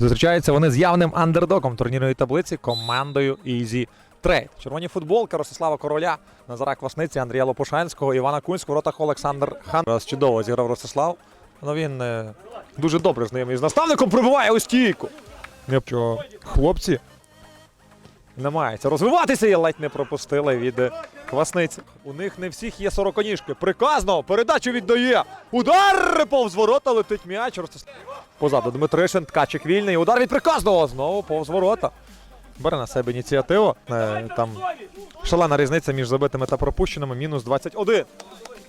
Зустрічаються вони з явним андердогом турнірної таблиці командою Easy Trade. Червоні футболки Ростислава Короля, Назара Квасниці, Андрія Лопушанського, Івана Кунського, в воротах Олександр Хан. Раз чудово зіграв Ростислав. Ну він е, дуже добре знайомий з наставником, пробиває у стійку. Що хлопці намагаються розвиватися і ледь не пропустили від Квасниці. У них не всіх є сороконіжки. Приказно, передачу віддає. Удар повз ворота летить м'яч. Ростислав. Позаду Дмитришин, ткачик вільний. Удар від приказного. Знову повз ворота. Бере на себе ініціативу. Е, Там шалена різниця між забитими та пропущеними. Мінус 21.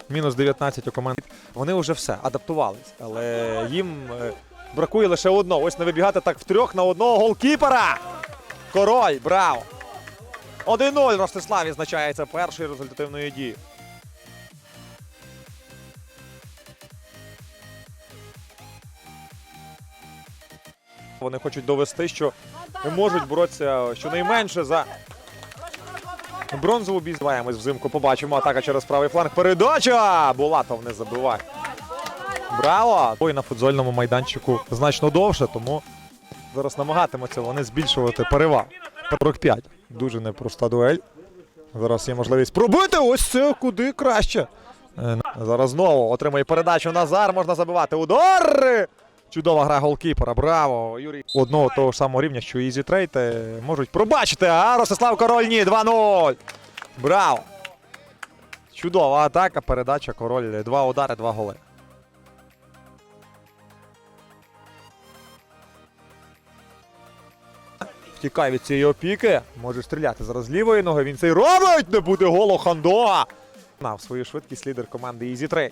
Мінус 19 у команди. Вони вже все адаптувались, але їм е, бракує лише одного. Ось не вибігати так втрьох на одного голкіпера. Король, браво! 1-0 Ростислав відзначається першою результативною дією. Вони хочуть довести, що можуть боротися щонайменше за бронзову бій. Взимку. Побачимо. Атака через правий фланг. Передача! Булатов не забиває. Браво! Бой на футзольному майданчику значно довше, тому зараз намагатимуться вони збільшувати перевагу. 45. Дуже непроста дуель. Зараз є можливість пробити. Ось це куди краще. Е, Зараз знову отримує передачу Назар. Можна забивати. Удар! Чудова гра голкіпера. Браво! Юрій одного того ж самого рівня, що і Easy Trade, е, можуть пробачити. А Ростислав Король ні. 2-0. Браво! Чудова атака. Передача король. Два удари, два голи. Втікає від цієї опіки. Може стріляти зараз лівої ноги. Він цей робить! Не буде голу Хандоа. Нав свою швидкість лідер команди Easy Trade.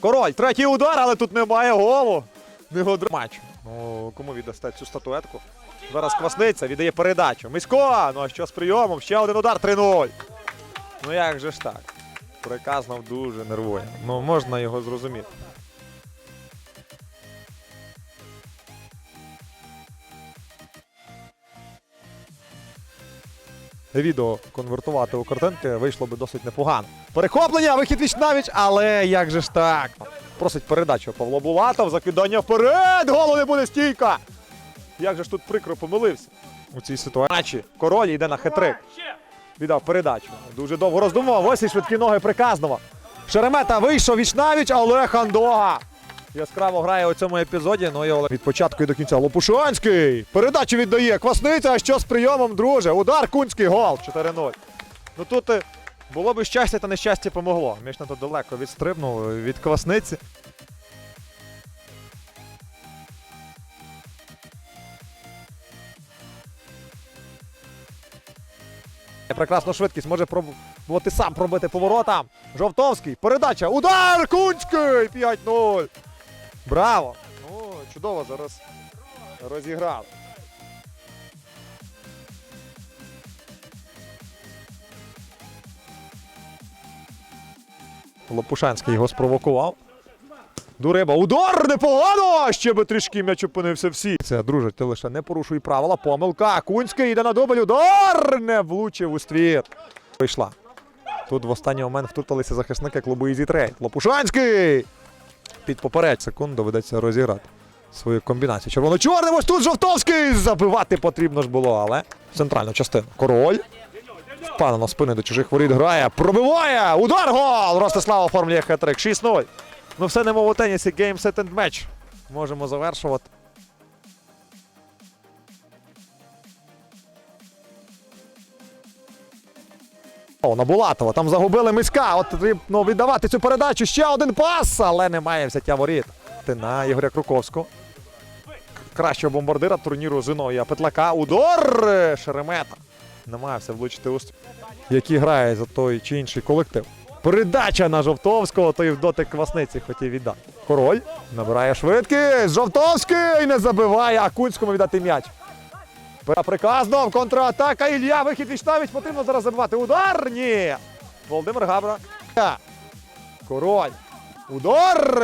Король, третій удар, але тут немає голу. Не матч. Ну, кому віддасте цю статуетку? Зараз квасниця віддає передачу. Мисько! Ну а що з прийомом? Ще один удар 3-0. Ну як же ж так? Приказнов дуже нервує. Ну можна його зрозуміти. Відео конвертувати у картинки вийшло би досить непогано. Перехоплення, вихід віч навіч, але як же ж так? Просить передачу Павло Булатов, закидання вперед! Голу не буде стійка! Як же ж тут прикро помилився у цій ситуації. Король йде на хитрик. Віддав передачу. Дуже довго роздумував. Ось і швидкі ноги приказного. Шеремета вийшов віч навіч, але Хандога. Яскраво грає у цьому епізоді. Ну і Олег від початку і до кінця. Лопушанський. Передачу віддає. Квасниця. А що з прийомом, друже? Удар Кунський гол. 4-0. Ну тут е, було би щастя та нещастя помогло. Між на то далеко відстрибнув від квасниці. Прекрасну швидкість може пробувати сам пробити поворотам. Жовтовський. Передача. Удар! Кунський! 5-0. Браво! Ну, чудово зараз розіграв. Лопушанський його спровокував. Дуриба. Удар непогано! Ще би трішки м'яч опинився всі. Це, друже, ти лише не порушуй правила. Помилка. Кунський йде на дубль. Удар! Не влучив у ствір. Вийшла. Тут в останній момент втрутилися захисники клубу Easy Trade. Лопушанський! Під попередь секунд доведеться розіграти свою комбінацію. Червоно-чорним ось тут Жовтовський! Забивати потрібно ж було, але центральну частину. Король. Впевнено спини до чужих воріт грає. Пробиває! Удар гол! Ростислав оформлює хет-трик. 6-0. Ну все немов у тенісі. Game, set and match. Можемо завершувати. О, на Булатова. Там загубили миська. От потрібно віддавати цю передачу. Ще один пас, але немає взяття воріт. Ти На Ігоря Круковського. Кращого бомбардира турніру Зиновія Петлака. Удар Шеремета. Намагався влучити у ст- який грає за той чи інший колектив. Передача на Жовтовського, той в дотик квасниці хотів віддати. Король набирає швидкість. Жовтовський не забиває, а віддати м'яч. Приказно, контратака. Ілля, вихід вічнавіч, потрібно зараз забивати. Удар! Ні. Володимир Габра. Король. Удар!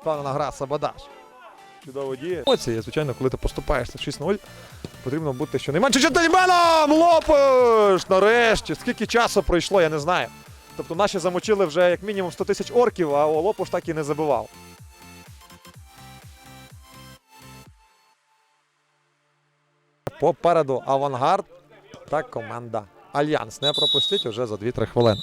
Впевнена гра Сабадаш. Чудово діє. Емоції, звичайно, коли ти поступаєшся 6-0, потрібно бути щонайменше джентльменом! Лопиш! Нарешті! Скільки часу пройшло, я не знаю. Тобто наші замочили вже як мінімум 100 тисяч орків, а Лопуш так і не забивав. Попереду авангард та команда Альянс. Не пропустіть уже за 2-3 хвилини.